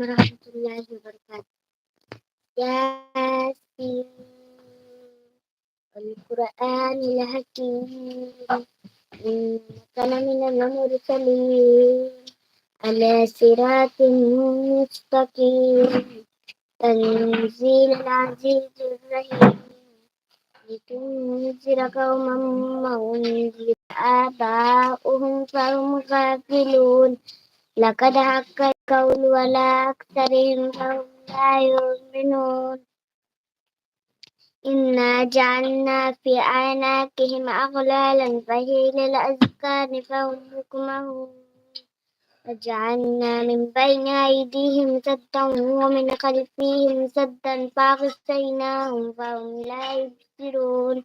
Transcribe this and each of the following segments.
warahmatullahi wabarakatuh. Yasin Al-Quran al-Hakim Kana minal mursalin ala siratin mustaqim تنزيل العزيز الرحيم لتنذر قوما ما أنذر آباؤهم فهم غافلون لقد حق القول ولا أكثرهم فهم لا يؤمنون. إنا جعلنا في أعناقهم أغلالا فهي للأذقان فهم مقمحون وجعلنا من بين أيديهم سدا ومن خلفهم سدا فأغشيناهم فهم لا يبصرون.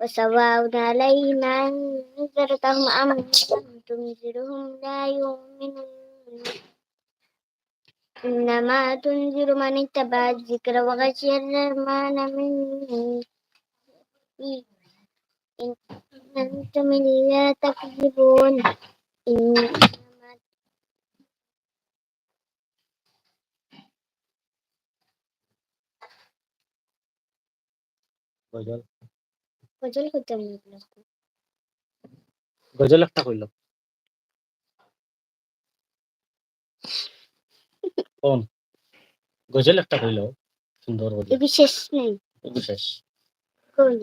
وسواء عليهم أنذرتهم أم لم تنذرهم لا يؤمنون. إنما تنذر من اتبع الذكر وغشي الرحمن من إن أنتم إلا تكذبون إنما গজল গজল করতাম না এগুলো। গজল একটা কইল কোন? গজল একটা কইল সুন্দর গজল। বিশেষ নেই। বিশেষ। কোন?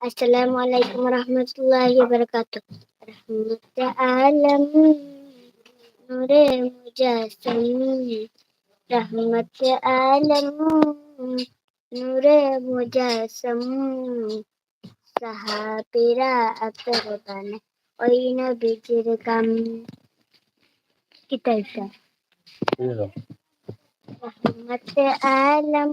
আসসালামু আলাইকুম রহমতুল্লাহি বারাকাতুহ। রহমত আলম নূরে মুজাসসম রহমত আলম নূরে মুজাসসম সাহাবীরা আতরবান ওই নবীজির গাম কিতা رحمة عالم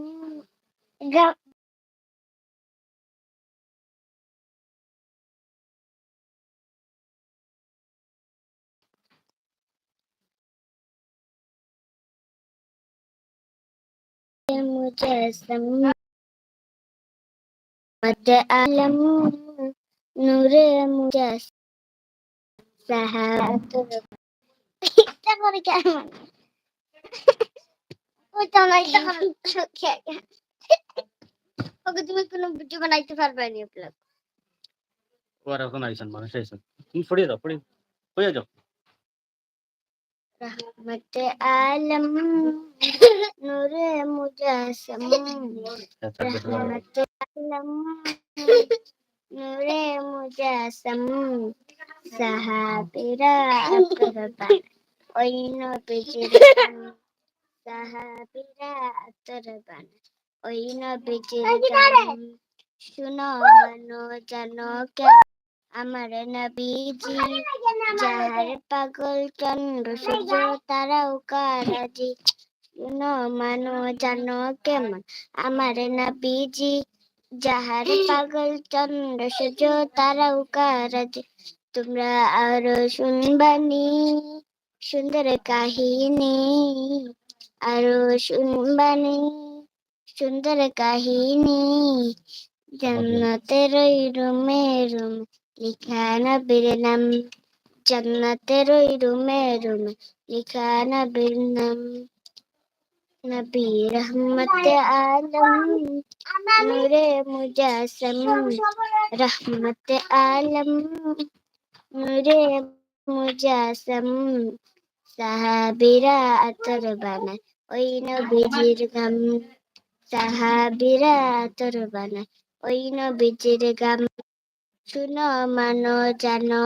مجسم مد عالم নূরে মুজাস সাহাবাতুর এটা করে কেমন ওটা না এটা করে ওকে তুমি কোনো ভিডিও বানাইতে পারবে না আপলোড ওর এখন আইসন মানুষ আইসন তুমি পড়িয়ে দাও পড়িয়ে পড়িয়ে যাও রহমত আলম নূরে মুজাসসম রহমত আলম নূরে মুজাসসম সাহাবীরা আতরবান ওই নবীজির সাহাবীরা ওই নবীজির গান শুনো মানো জানো আমার নবীজি যাহার পাগল চন্দ্র সূর্য তারাও কারাজি শুনো মানো জানো কেমন আমার নবীজি যাহার পাগল চন্দ্র সূর্য তারাও কারাজি তোমরা আরও শুনবানি সুন্দর কাহিনী আরও শুনবানি সুন্দর কাহিনী জান্নাতের ওই রুমে রুম লিখা নবীর নাম জান্নাতের ওই রুমে রুমে লিখা নবীর নাম আলম নূরে মুজাসম রহমত আলম নূরে মুজাসম সাহাবিরা আতর বানায় ওই নবীজির গাম সাহাবিরা আতর বানায় ওই নবীজির গাম শুনো মানো জানো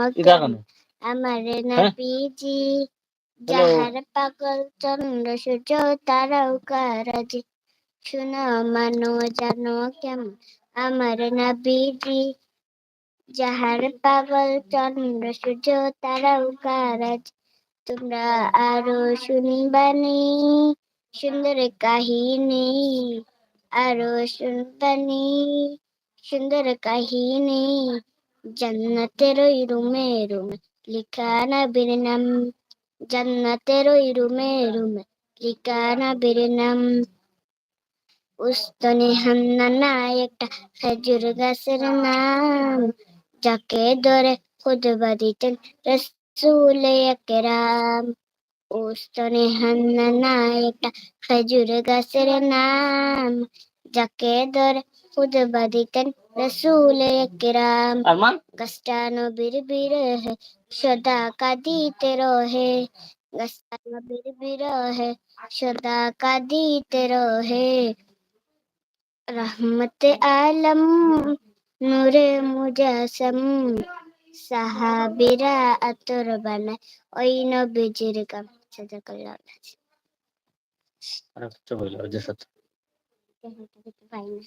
আমার নবীজি যাহার পাগল চন্দ্র সূর্য তারাও কারাজি শুনো মানো জানো কেমন আমার নবীজি যাহার পাগল চন্দ্র, সূর্য তারাও কারাজ তোমরা আরও শুনবানি, সুন্দর কাহিনী। আরও শুনবানি, সুন্দর কাহিনী। জান্নাতের ওই রুমে রুমে লিখা নবীর নাম। জান্নাতের ওই রুমে রুমে লিখা নবীর নাম। উস্তনে হান্নানা একটা খেজুর গাছের নাম। যাকে ধরে খুদবা দিতেন রসুল একরাম ওস্তনে হান্নানা একটা খেজুর গাছের নাম যাকে ধরে খুদবা দিতেন রসুল একরাম আর মা গাছটা নবীর বিরহে সদা কাঁদিতে রহে গাছটা নবীর বিরহে সদা কাঁদিতে রহে রহমতে আলম নূরে মুজাসম সাহাবিরা আতর বানায়। ওই নবীজির গাম সাদাকাল্লাহ আরে চলে যাও যে সাথে পাই না।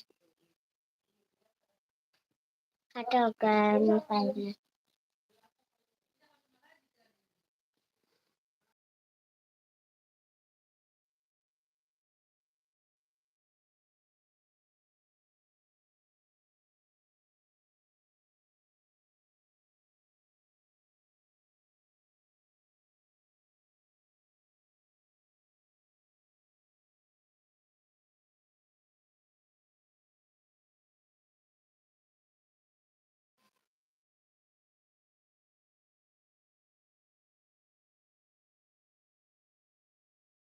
খাটাও কারণ পাই না।